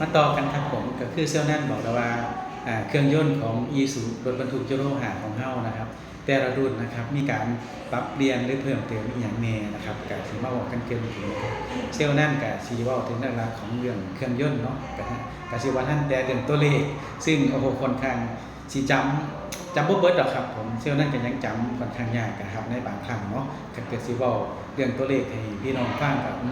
มาต่อกันครับผมก็คือเซลนั่นบอกแล้วว่าเครื่องยนต์ของอีซูรถบรรทุกยูโรหาของเฮานะครับ แต่ละรุ่นนะครับมีการปรับเปลี่ยนหรือเพิ่มเติมอย่างแน่นะครับก็ถือมาบอกกันเกินถึงนะครับเซลนั่นก็สีว่าถึงหลักๆของเรื่องเครื่องยนต์เนาะก็ก็สิว่าท่านแต่เรื่องตัวเลข ซึ่งโอ้โหคนข้างสิจำ จำบ่เบิดดอกครับผมเซลนั่นก็ยังจำค่อนข้างยากนะครับในบางครั้งเนาะถ้าเกิดสิเว้าเรื่องตัวเลขให้พี่น้องฟังก็อื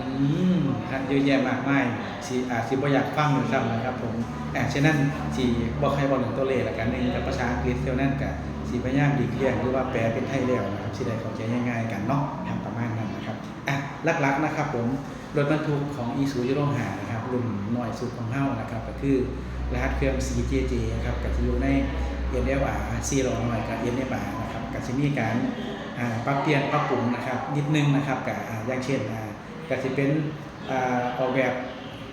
มครับเยอะแยะมากมายสิอาจสิบ่อยากฟังอยู่ซ้ำนะครับผมอ่าฉะนั้นสิบ่ใครบ่เรื่องตัวเลขล้วกันหนึงกับภาษาอังกฤษเซลนั่นก็สีพยายามดีเลี่ยงหรือว่าแปลเป็นไทยแล้วนะครับสิได้เข้าใจง่ายๆกันเนาะทำประมาณนั้นนะครับอะหลักๆนะครับผมรถบรรทุกของอีซูยูโรหานะครับรุ่นหน่อยสุดของเฮานะครับก็คือรหัสเครื่อง CJJ นะครับก็จะอยู่ใน NFR 400หน่อยกับ NFR นะครับก็จะมีการปรับเปลี่ยนปรับปรุงนะครับนิดนึงนะครับกับอย่างเช่นอ่าก็จะเป็นออกแบบ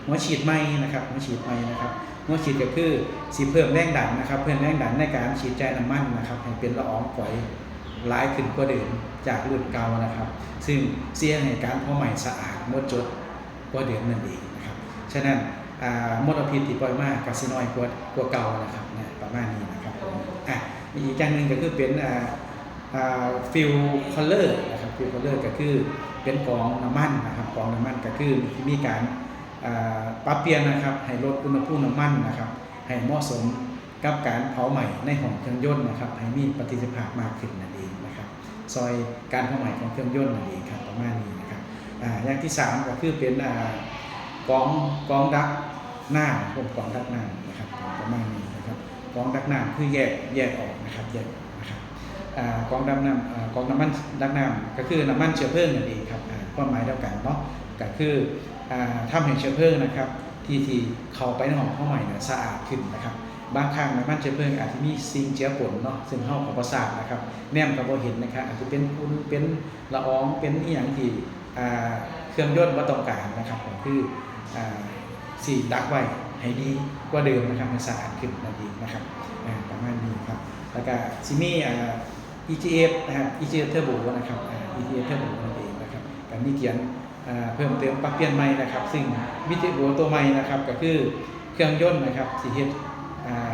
หัวฉีดไม้นะครับหัวฉีดไม้นะครับหัวฉีดก็คือสีเพิ่มแรงดันนะครับ เพิ่มแรงดันในการฉีดใจน้ำมันนะครับให้เป็นละอองฝอยหลายขึ้นกว่าเดิมจากรุ่นเก่านะครับ ซึ่งเสียงให้การเผาใหม่สะอาดหมดจดกว่าเดิมนั่นเองนะครับฉะนั้น อ่ามลพิษที่ปล่อยมากกับสิน้อยกว่ากว่าเก่านะครับนะประมาณนี้นะครับผมอะมีอีกอย่างหนึ่งก็คือเป็นอ่าอ่าฟิลคอลเลอร์นะครับฟิลคอลเลอร์ก็คือเป็นกองน้ำมันนะครับกองน้ำมันก็คือมีการอ่าปรับเปลี่ยนนะครับให้ลดอุณหภูมิน้ำมันนะครับให้เหมาะสมกับการเผาใหม่ในห้องเครื่องยนต์นะครับให้มีประสิทธิภาพมากขึ้นนั่นเองนะครับซอยการเผาใหม่ของเครื่องยนต์นั่นเองครับประมาณนี้นะครับอ่าอย่างที่ 3 ก็คือเป็นอ่า กองกองดักหน้าพวกกองดักหน้านะครับประมาณนี้นะครับกองดักหน้าคือแยกแยกออกนะครับแยกนะครับกองดักน้ำอ่ากองน้ำมันดักน้ำก็คือน้ำมันเชื้อเพลิงนั่นเองครับความหมายเดียวกันเนาะก็คืออ่าทำให้เชื้อเพลิงนะครับที่ที่เข้าไปในห้องเข้าใหม่เนี่ยสะอาดขึ้นนะครับบางครั้งน้ำมันเชื้อเพลิงอาจจะมีสิ่งเจือปนเนาะซึ่งเข้าของประสาทนะครับแนมกับเราเห็นนะครับอาจจะเป็นฝุ่นเป็นละอองเป็นอีหยังที่ รื่องยนต์ว่าต้องการนะครับก็คืออสีดักไว้ให้ดีกว่าเดิมนะครับให้สะอาดขึ้นนั่นเองนะครับอ่าประมาณนี้ครับแล้วก็ซิมีอ่า EGF นะครับ EGF Turbo นะครับอ่า EGF Turbo นั่นเองนะครับการมีเขียนอ่าเพิ่มเติมปรับเปลี่ยนใหม่นะครับ ซึ่งวิธีหัวตัวใหม่นะครับก็คือเครื่องยนต์นะครับสีเฮ็ดอ่า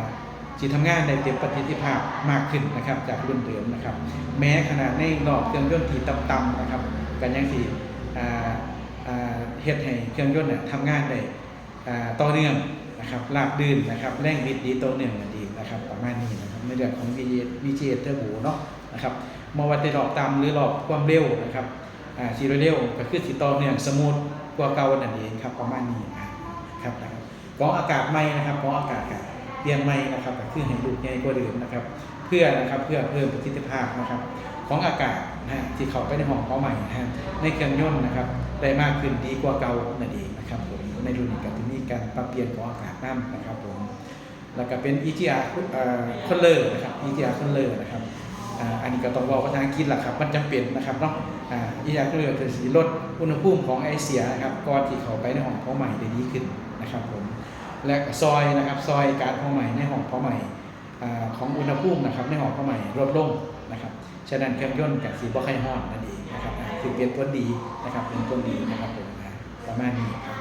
สีทำงานได้เต็มประสิทธิภาพมากขึ้นนะครับจากรุ่นเดิมนะครับ แม้ขนาดในรอบเครื่องยนต์ที่ต่ำๆนะครับกันยังสีอ่า เฮ็ดให้เครื่องยนต์เนี่ยทำงานได้ต่อเนื่องนะครับลาบดื่นนะครับแรงบิดดีต่อเนื่องกันดีนะครับประมาณนี้นะครับในเรื่องของ VGA Turbo เนาะนะครับมาวัดในรอบตามหรือรอบความเร็วนะครับอ่าสีเร็วก็คือสีต่อเนื่องสมูทกว่าเก่านั่นเองครับประมาณนี้นะครับของอากาศใหม่นะครับของอากาศกับ เปลี่ยนใหม่นะครับก็คือให้ดูดใหญ่กว่าเดิมนะครับ เพื่อนะครับเพื่อเพิ่มประสิทธิภาพนะครับ ของอากาศนะฮะที่เข้าไปในห้องเขาใหม่นะฮะในเครื่องยนต์นะครับได้มากขึ้นดีกว่าเก่านั่นเองนะครับผมในรุ่นนี้ก็จะมีการปรับเปลี่ยนของอากาศน้ำนะครับผมแล้วก็เป็น EGR คอนเลอร์นะครับ EGR คอนเลอร์นะครับอันนี้ก็ต้องบอกภาษางกฤษแหละครับ มันจำเป็นนะครับเนาะอ่าอีกอย่างก็คือสีลดอุณหภูมิของไอเสียนะครับก่อนที่เขาไปในห้องเพาใหม่ได้ดีขึ้นนะครับผม และซอยนะครับซอยการเพาใหม่ในห้องพาใหม่ของอุณหภูมินะครับในห้องพาใหม่ลดลงนะครับฉะนั้นเครื่องยนต์กับสีบอไข่ห้อนนั่นเองนะครับคือเป็นต้นดีนะครับเป็นต้นดีนะครับผมประมาณนี้ครับ